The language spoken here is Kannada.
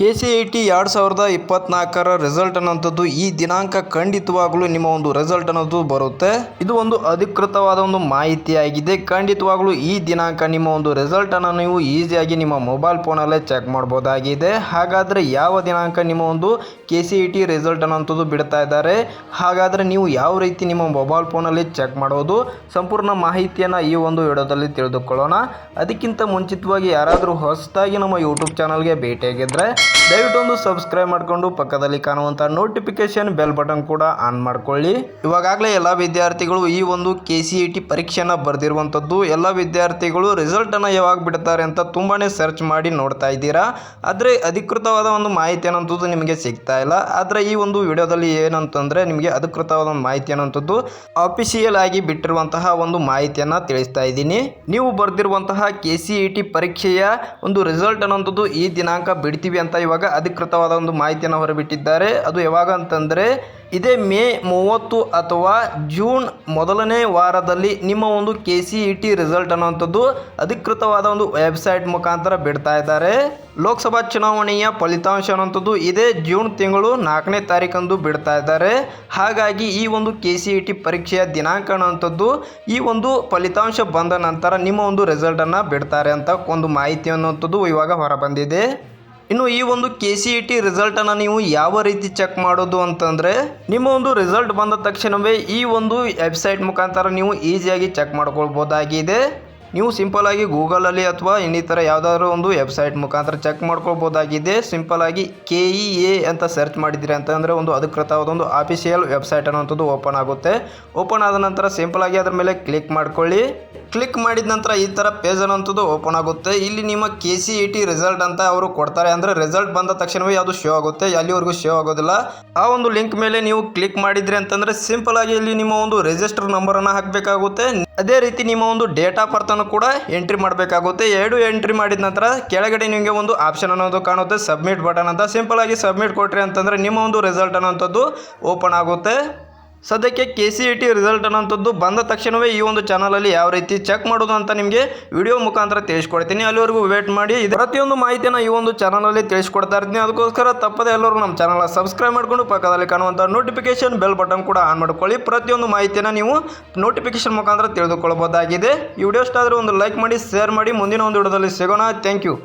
ಕೆ ಸಿ ಐ ಟಿ ಎರಡು ಸಾವಿರದ ಇಪ್ಪತ್ನಾಲ್ಕರ ರಿಸಲ್ಟ್ ಅನ್ನೋಂಥದ್ದು ಈ ದಿನಾಂಕ ಖಂಡಿತವಾಗ್ಲೂ ನಿಮ್ಮ ಒಂದು ರಿಸಲ್ಟ್ ಅನ್ನೋದು ಬರುತ್ತೆ. ಇದು ಒಂದು ಅಧಿಕೃತವಾದ ಒಂದು ಮಾಹಿತಿಯಾಗಿದೆ. ಖಂಡಿತವಾಗ್ಲೂ ಈ ದಿನಾಂಕ ನಿಮ್ಮ ಒಂದು ರಿಸಲ್ಟ್ ಅನ್ನು ನೀವು ಈಸಿಯಾಗಿ ನಿಮ್ಮ ಮೊಬೈಲ್ ಫೋನಲ್ಲೇ ಚೆಕ್ ಮಾಡ್ಬೋದಾಗಿದೆ. ಹಾಗಾದರೆ ಯಾವ ದಿನಾಂಕ ನಿಮ್ಮ ಒಂದು K C I T result ಅನ್ನೋಂಥದ್ದು ಬಿಡ್ತಾ ಇದ್ದಾರೆ? ಹಾಗಾದರೆ ನೀವು ಯಾವ ರೀತಿ ನಿಮ್ಮ ಮೊಬೈಲ್ ಫೋನಲ್ಲಿ ಚೆಕ್ ಮಾಡೋದು? ಸಂಪೂರ್ಣ ಮಾಹಿತಿಯನ್ನು ಈ ಒಂದು ವಿಡಿಯೋದಲ್ಲಿ ತಿಳಿದುಕೊಳ್ಳೋಣ. ಅದಕ್ಕಿಂತ ಮುಂಚಿತವಾಗಿ ಯಾರಾದರೂ ಹೊಸದಾಗಿ ನಮ್ಮ ಯೂಟ್ಯೂಬ್ ಚಾನಲ್ಗೆ ಭೇಟಿಯಾಗಿದ್ದರೆ ದಯವಿಟ್ಟು ಒಂದು ಸಬ್ಸ್ಕ್ರೈಬ್ ಮಾಡಿಕೊಂಡು ಪಕ್ಕದಲ್ಲಿ ಕಾಣುವಂಥ ನೋಟಿಫಿಕೇಶನ್ ಬೆಲ್ ಬಟನ್ ಕೂಡ ಆನ್ ಮಾಡಿಕೊಳ್ಳಿ. ಇವಾಗಲೇ ಎಲ್ಲ ವಿದ್ಯಾರ್ಥಿಗಳು ಈ ಒಂದು ಕೆ ಸಿ ಇ ಟಿ ಪರೀಕ್ಷೆಯನ್ನು ಬರೆದಿರುವಂಥದ್ದು, ಎಲ್ಲ ವಿದ್ಯಾರ್ಥಿಗಳು ರಿಸಲ್ಟನ್ನು ಯಾವಾಗ ಬಿಡ್ತಾರೆ ಅಂತ ತುಂಬಾ ಸರ್ಚ್ ಮಾಡಿ ನೋಡ್ತಾ ಇದ್ದೀರಾ. ಆದರೆ ಅಧಿಕೃತವಾದ ಒಂದು ಮಾಹಿತಿ ಅನ್ನೋಂಥದ್ದು ನಿಮಗೆ ಸಿಗ್ತಾ ಇಲ್ಲ. ಆದರೆ ಈ ಒಂದು ವಿಡಿಯೋದಲ್ಲಿ ಏನಂತಂದರೆ ನಿಮಗೆ ಅಧಿಕೃತವಾದ ಒಂದು ಮಾಹಿತಿ ಅನ್ನೋಂಥದ್ದು ಅಫಿಷಿಯಲ್ ಆಗಿ ಬಿಟ್ಟಿರುವಂತಹ ಒಂದು ಮಾಹಿತಿಯನ್ನು ತಿಳಿಸ್ತಾ ಇದ್ದೀನಿ. ನೀವು ಬರೆದಿರುವಂತಹ ಕೆ ಸಿ ಇ ಟಿ ಪರೀಕ್ಷೆಯ ಒಂದು ರಿಸಲ್ಟ್ ಅನ್ನೋಂಥದ್ದು ಈ ದಿನಾಂಕ ಬಿಡ್ತೀವಿ ಇವಾಗ ಅಧಿಕೃತವಾದ ಒಂದು ಮಾಹಿತಿಯನ್ನು ಹೊರಬಿಟ್ಟಿದ್ದಾರೆ. ಅದು ಯಾವಾಗ ಅಂತಂದರೆ, ಇದೇ ಮೇ ಮೂವತ್ತು ಅಥವಾ ಜೂನ್ ಮೊದಲನೇ ವಾರದಲ್ಲಿ ನಿಮ್ಮ ಒಂದು K C E T result ಅನ್ನುವಂಥದ್ದು ಅಧಿಕೃತವಾದ ಒಂದು ವೆಬ್ಸೈಟ್ ಮುಖಾಂತರ ಬಿಡ್ತಾ ಇದ್ದಾರೆ. ಲೋಕಸಭಾ ಚುನಾವಣೆಯ ಫಲಿತಾಂಶ ಅನ್ನುವಂಥದ್ದು ಇದೇ ಜೂನ್ ತಿಂಗಳು ನಾಲ್ಕನೇ ತಾರೀಕಂದು ಬಿಡ್ತಾ ಇದ್ದಾರೆ. ಹಾಗಾಗಿ ಈ ಒಂದು ಕೆ ಸಿ ಇ ಟಿ ಪರೀಕ್ಷೆಯ ದಿನಾಂಕ ಅನ್ನುವಂಥದ್ದು ಈ ಒಂದು ಫಲಿತಾಂಶ ಬಂದ ನಂತರ ನಿಮ್ಮ ಒಂದು ರಿಸಲ್ಟನ್ನು ಬಿಡ್ತಾರೆ ಅಂತ ಒಂದು ಮಾಹಿತಿ ಅನ್ನುವಂಥದ್ದು ಇವಾಗ ಹೊರಬಂದಿದೆ. ಇನ್ನು ಈ ಒಂದು ಕೆ ಸಿ ಇ ಟಿ ರಿಸಲ್ಟನ್ನು ನೀವು ಯಾವ ರೀತಿ ಚೆಕ್ ಮಾಡೋದು ಅಂತಂದರೆ, ನಿಮ್ಮ ಒಂದು ರಿಸಲ್ಟ್ ಬಂದ ತಕ್ಷಣವೇ ಈ ಒಂದು ವೆಬ್ಸೈಟ್ ಮುಖಾಂತರ ನೀವು ಈಸಿಯಾಗಿ ಚೆಕ್ ಮಾಡ್ಕೊಳ್ಬೋದಾಗಿದೆ. ನೀವು ಸಿಂಪಲಾಗಿ ಗೂಗಲಲ್ಲಿ ಅಥವಾ ಇನ್ನಿತರ ಯಾವುದಾದ್ರೂ ಒಂದು ವೆಬ್ಸೈಟ್ ಮುಖಾಂತರ ಚೆಕ್ ಮಾಡ್ಕೊಳ್ಬೋದಾಗಿದೆ. ಸಿಂಪಲಾಗಿ ಕೆ ಇ ಎ ಅಂತ ಸರ್ಚ್ ಮಾಡಿದ್ದೀರಿ ಅಂತಂದರೆ ಒಂದು ಅಧಿಕೃತವಾದ ಒಂದು ಆಫಿಷಿಯಲ್ ವೆಬ್ಸೈಟ್ ಅನ್ನೋಂಥದ್ದು ಓಪನ್ ಆಗುತ್ತೆ. ಓಪನ್ ಆದ ನಂತರ ಸಿಂಪಲಾಗಿ ಅದರ ಮೇಲೆ ಕ್ಲಿಕ್ ಮಾಡ್ಕೊಳ್ಳಿ. ಕ್ಲಿಕ್ ಮಾಡಿದ ನಂತರ ಈ ಥರ ಪೇಜ್ ಅನ್ನೋಂಥದ್ದು ಓಪನ್ ಆಗುತ್ತೆ. ಇಲ್ಲಿ ನಿಮ್ಮ K C E T result ಅಂತ ಅವರು ಕೊಡ್ತಾರೆ. ಅಂದರೆ ರಿಸಲ್ಟ್ ಬಂದ ತಕ್ಷಣವೇ ಅದು ಶೋ ಆಗುತ್ತೆ? ಅಲ್ಲಿವರೆಗೂ ಶೋ ಆಗೋದಿಲ್ಲ. ಆ ಒಂದು ಲಿಂಕ್ ಮೇಲೆ ನೀವು ಕ್ಲಿಕ್ ಮಾಡಿದ್ರಿ ಅಂತಂದರೆ ಸಿಂಪಲ್ ಆಗಿ ಇಲ್ಲಿ ನಿಮ್ಮ ಒಂದು ರಿಜಿಸ್ಟರ್ ನಂಬರನ್ನು ಹಾಕಬೇಕಾಗುತ್ತೆ. ಅದೇ ರೀತಿ ನಿಮ್ಮ ಒಂದು ಡೇಟ್ ಆಫ್ ಬರ್ತ್ ಅನ್ನು ಕೂಡ ಎಂಟ್ರಿ ಮಾಡಬೇಕಾಗುತ್ತೆ. ಎರಡು ಎಂಟ್ರಿ ಮಾಡಿದ ನಂತರ ಕೆಳಗಡೆ ನಿಮಗೆ ಒಂದು ಆಪ್ಷನ್ ಅನ್ನೋದು ಕಾಣುತ್ತೆ. ಸಬ್ಮಿಟ್ ಬಟನ್ ಅಂತ. ಸಿಂಪಲ್ ಆಗಿ ಸಬ್ಮಿಟ್ ಕೊಟ್ರಿ ಅಂತಂದರೆ ನಿಮ್ಮ ಒಂದು ರಿಸಲ್ಟ್ ಅನ್ನೋಂಥದ್ದು ಓಪನ್ ಆಗುತ್ತೆ. ಸದ್ಯಕ್ಕೆ K C E T result ಅನ್ನೋಂಥದ್ದು ಬಂದ ತಕ್ಷಣವೇ ಈ ಒಂದು ಚಾನಲಲ್ಲಿ ಯಾವ ರೀತಿ ಚೆಕ್ ಮಾಡೋದು ಅಂತ ನಿಮಗೆ ವಿಡಿಯೋ ಮುಖಾಂತರ ತಿಳಿಸ್ಕೊಡ್ತೀನಿ. ಅಲ್ಲಿವರೆಗೂ ವೇಟ್ ಮಾಡಿ. ಇದು ಪ್ರತಿಯೊಂದು ಮಾಹಿತಿಯನ್ನು ಈ ಒಂದು ಚಾನಲಲ್ಲಿ ತಿಳಿಸ್ಕೊಡ್ತಾ ಇರ್ತೀನಿ. ಅದಕ್ಕೋಸ್ಕರ ತಪ್ಪದೆ ಎಲ್ಲರೂ ನಮ್ಮ ಚಾನಲ್ ಸಬ್ಸ್ಕ್ರೈಬ್ ಮಾಡಿಕೊಂಡು ಪಕ್ಕದಲ್ಲಿ ಕಾಣುವಂಥ ನೋಟಿಫಿಕೇಶನ್ ಬೆಲ್ ಬಟನ್ ಕೂಡ ಆನ್ ಮಾಡ್ಕೊಳ್ಳಿ. ಪ್ರತಿಯೊಂದು ಮಾಹಿತಿಯನ್ನು ನೀವು ನೋಟಿಫಿಕೇಶನ್ ಮುಖಾಂತರ ತಿಳಿದುಕೊಳ್ಳಬಹುದಾಗಿದೆ ಈ ವಿಡಿಯೋ ಇಷ್ಟ ಆದರೆ ಒಂದು ಲೈಕ್ ಮಾಡಿ ಶೇರ್ ಮಾಡಿ. ಮುಂದಿನ ಒಂದು ವಿಡಿಯೋದಲ್ಲಿ ಸಿಗೋಣ. Thank you